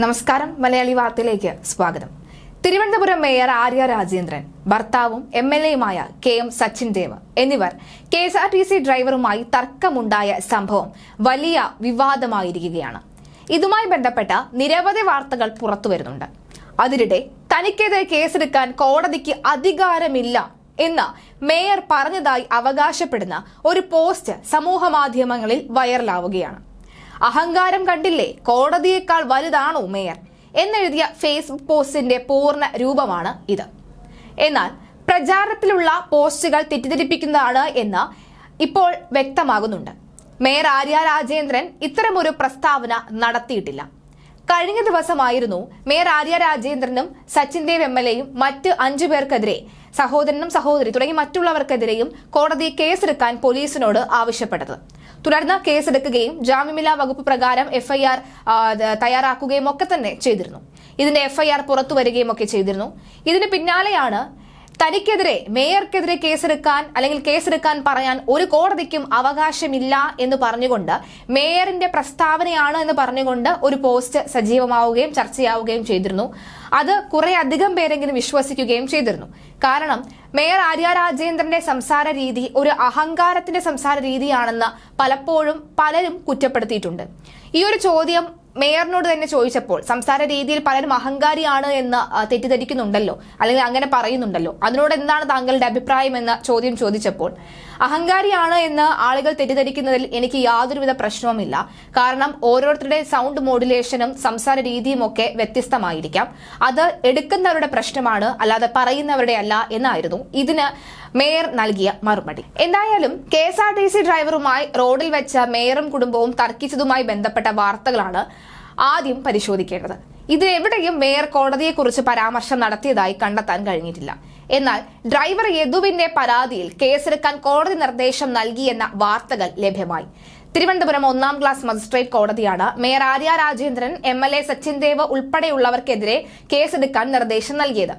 നമസ്കാരം മലയാളി വാർത്തയിലേക്ക് സ്വാഗതം. തിരുവനന്തപുരം മേയർ ആര്യ രാജേന്ദ്രൻ ഭർത്താവും എം എൽ എയുമായ കെ എം സച്ചിൻ ദേവ് എന്നിവർ K S R T C ഡ്രൈവറുമായി തർക്കമുണ്ടായ സംഭവം വലിയ വിവാദമായിരിക്കുകയാണ്. ഇതുമായി ബന്ധപ്പെട്ട നിരവധി വാർത്തകൾ പുറത്തുവരുന്നുണ്ട് അതിനിടെ തനിക്കെതിരെ കേസെടുക്കാൻ കോടതിക്ക് അധികാരമില്ല എന്ന് മേയർ പറഞ്ഞതായി അവകാശപ്പെടുന്ന ഒരു പോസ്റ്റ് സമൂഹ മാധ്യമങ്ങളിൽ വൈറലാവുകയാണ്. അഹങ്കാരം കണ്ടില്ലേ? കോടതിയേക്കാൾ വലുതാണോ മേയർ? എന്നെഴുതിയ ഫേസ്ബുക്ക് പോസ്റ്റിന്റെ പൂർണ രൂപമാണ് ഇത്. എന്നാൽ പ്രചാരണത്തിലുള്ള പോസ്റ്റുകൾ തെറ്റിദ്ധരിപ്പിക്കുന്നതാണ് എന്ന് ഇപ്പോൾ വ്യക്തമാകുന്നുണ്ട്. മേയർ ആര്യ രാജേന്ദ്രൻ ഇത്തരമൊരു പ്രസ്താവന നടത്തിയിട്ടില്ല. കഴിഞ്ഞ ദിവസമായിരുന്നു മേയർ ആര്യ രാജേന്ദ്രനും സച്ചിൻ ദേവ് എം എൽ എയും മറ്റ് അഞ്ചു പേർക്കെതിരെ സഹോദരനും സഹോദരി തുടങ്ങി മറ്റുള്ളവർക്കെതിരെയും കോടതി കേസെടുക്കാൻ പോലീസിനോട് ആവശ്യപ്പെട്ടത്. തുടർന്ന് കേസെടുക്കുകയും ജാമ്യമില്ലാ വകുപ്പ് പ്രകാരം എഫ്ഐആർ തയ്യാറാക്കുകയും ഒക്കെ തന്നെ ചെയ്തിരുന്നു. ഇതിന്റെ എഫ്ഐആർ പുറത്തു വരികയും ഒക്കെ ചെയ്തിരുന്നു. ഇതിന് പിന്നാലെയാണ് തനിക്കെതിരെ മേയർക്കെതിരെ കേസെടുക്കാൻ അല്ലെങ്കിൽ കേസെടുക്കാൻ പറയാൻ ഒരു കോടതിക്കും അവകാശമില്ല എന്ന് പറഞ്ഞുകൊണ്ട് മേയറിന്റെ പ്രസ്താവനയാണ് എന്ന് പറഞ്ഞുകൊണ്ട് ഒരു പോസ്റ്റ് സജീവമാവുകയും ചർച്ചയാവുകയും ചെയ്തിരുന്നു. അത് കുറെ അധികം പേരെങ്കിലും വിശ്വസിക്കുകയും ചെയ്തിരുന്നു. കാരണം മേയർ ആര്യ രാജേന്ദ്രന്റെ സംസാര രീതി ഒരു അഹങ്കാരത്തിന്റെ സംസാര രീതിയാണെന്ന് പലപ്പോഴും പലരും കുറ്റപ്പെടുത്തിയിട്ടുണ്ട്. ഈ ഒരു ചോദ്യം മേയറിനോട് തന്നെ ചോദിച്ചപ്പോൾ സംസാര രീതിയിൽ പലരും അഹങ്കാരിയാണ് എന്ന് തെറ്റിദ്ധരിക്കുന്നുണ്ടല്ലോ അല്ലെങ്കിൽ അങ്ങനെ പറയുന്നുണ്ടല്ലോ. അതിനോട് എന്താണ് താങ്കളുടെ അഭിപ്രായം എന്ന ചോദ്യം ചോദിച്ചപ്പോൾ അഹങ്കാരിയാണ് എന്ന് ആളുകൾ തെറ്റിദ്ധരിക്കുന്നതിൽ എനിക്ക് യാതൊരുവിധ പ്രശ്നവുമില്ല. കാരണം ഓരോരുത്തരുടെ സൗണ്ട് മോഡുലേഷനും സംസാര രീതിയും ഒക്കെ വ്യത്യസ്തമായിരിക്കാം. അത് എടുക്കുന്നവരുടെ പ്രശ്നമാണ് അല്ലാതെ പറയുന്നവരുടെ അല്ല എന്നായിരുന്നു ഇതിന് മേയർ നൽകിയ മറുപടി. എന്തായാലും K S R T C ഡ്രൈവറുമായി റോഡിൽ വെച്ച മേയറും കുടുംബവും തർക്കിച്ചതുമായി ബന്ധപ്പെട്ട വാർത്തകളാണ് ആദ്യം പരിശോധിക്കേണ്ടത്. ഇതിലെവിടെയും മേയർ കോടതിയെക്കുറിച്ച് പരാമർശം നടത്തിയതായി കണ്ടെത്താൻ കഴിഞ്ഞിട്ടില്ല. എന്നാൽ ഡ്രൈവർ യദുവിന്റെ പരാതിയിൽ കേസെടുക്കാൻ കോടതി നിർദ്ദേശം നൽകിയെന്ന വാർത്തകൾ ലഭ്യമായി. തിരുവനന്തപുരം ഒന്നാം ക്ലാസ് മജിസ്ട്രേറ്റ് കോടതിയാണ് mayor Arya Rajendran M L A Sachin Dev ഉൾപ്പെടെയുള്ളവർക്കെതിരെ കേസെടുക്കാൻ നിർദ്ദേശം നൽകിയത്.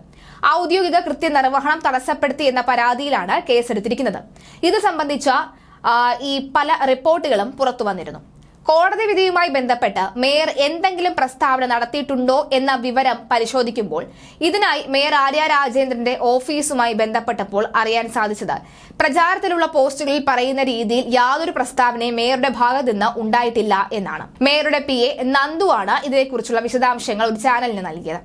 ഔദ്യോഗിക കൃത്യനിർവഹണം തടസ്സപ്പെടുത്തി എന്ന പരാതിയിലാണ് കേസെടുത്തിരിക്കുന്നത്. ഇത് സംബന്ധിച്ച ഈ പല റിപ്പോർട്ടുകളും പുറത്തു വന്നിരുന്നു. കോടതി വിധിയുമായി ബന്ധപ്പെട്ട് മേയർ എന്തെങ്കിലും പ്രസ്താവന നടത്തിയിട്ടുണ്ടോ എന്ന വിവരം പരിശോധിക്കുമ്പോൾ ഇതിനായി മേയർ ആര്യ രാജേന്ദ്രന്റെ ഓഫീസുമായി ബന്ധപ്പെട്ടപ്പോൾ അറിയാൻ സാധിച്ചത് പ്രചാരത്തിലുള്ള പോസ്റ്റുകളിൽ പറയുന്ന രീതിയിൽ യാതൊരു പ്രസ്താവനയും മേയറുടെ ഭാഗത്ത് നിന്ന് ഉണ്ടായിട്ടില്ല എന്നാണ്. മേയറുടെ പി എ നന്ദുവാണ് ഇതിനെക്കുറിച്ചുള്ള വിശദാംശങ്ങൾ ഒരു ചാനലിന് നൽകിയത്.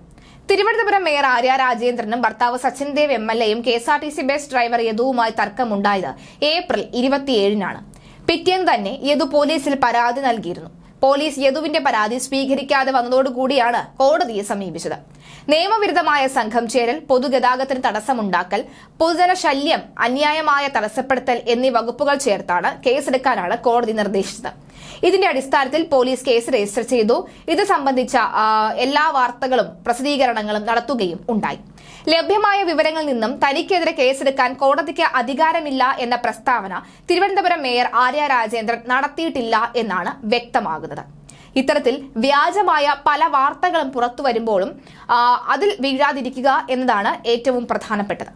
തിരുവനന്തപുരം മേയർ ആര്യ രാജേന്ദ്രനും ഭർത്താവ് സച്ചിൻ ദേവ് എം എൽ എയും K S R T C bus driver യദുവുമായി തർക്കമുണ്ടായത് ഏപ്രിൽ ഇരുപത്തിയേഴിനാണ്. പിറ്റേന്ന് തന്നെ യദു പോലീസിൽ പരാതി നൽകിയിരുന്നു. പോലീസ് യദുവിന്റെ പരാതി സ്വീകരിക്കാതെ വന്നതോടുകൂടിയാണ് കോടതിയെ സമീപിച്ചത്. നിയമവിരുദ്ധമായ സംഘം ചേരൽ പൊതുഗതാഗതത്തിന് തടസ്സമുണ്ടാക്കൽ പൊതുജന ശല്യം അന്യായമായ തടസ്സപ്പെടുത്തൽ എന്നീ വകുപ്പുകൾ ചേർത്താണ് കേസെടുക്കാനാണ് കോടതി നിർദ്ദേശിച്ചത്. ഇതിന്റെ അടിസ്ഥാനത്തിൽ പോലീസ് കേസ് രജിസ്റ്റർ ചെയ്തു. ഇത് സംബന്ധിച്ച എല്ലാ വാർത്തകളും പ്രസിദ്ധീകരണങ്ങളും നടത്തുകയും ഉണ്ടായി. ലഭ്യമായ വിവരങ്ങളിൽ നിന്നും തനിക്കെതിരെ കേസെടുക്കാൻ കോടതിക്ക് അധികാരമില്ല എന്ന പ്രസ്താവന തിരുവനന്തപുരം മേയർ ആര്യ രാജേന്ദ്രൻ നടത്തിയിട്ടില്ല എന്നാണ് വ്യക്തമാകുന്നത്. ഇത്തരത്തിൽ വ്യാജമായ പല വാർത്തകളും പുറത്തു വരുമ്പോഴും അതിൽ വീഴാതിരിക്കുക എന്നതാണ് ഏറ്റവും പ്രധാനപ്പെട്ടത്.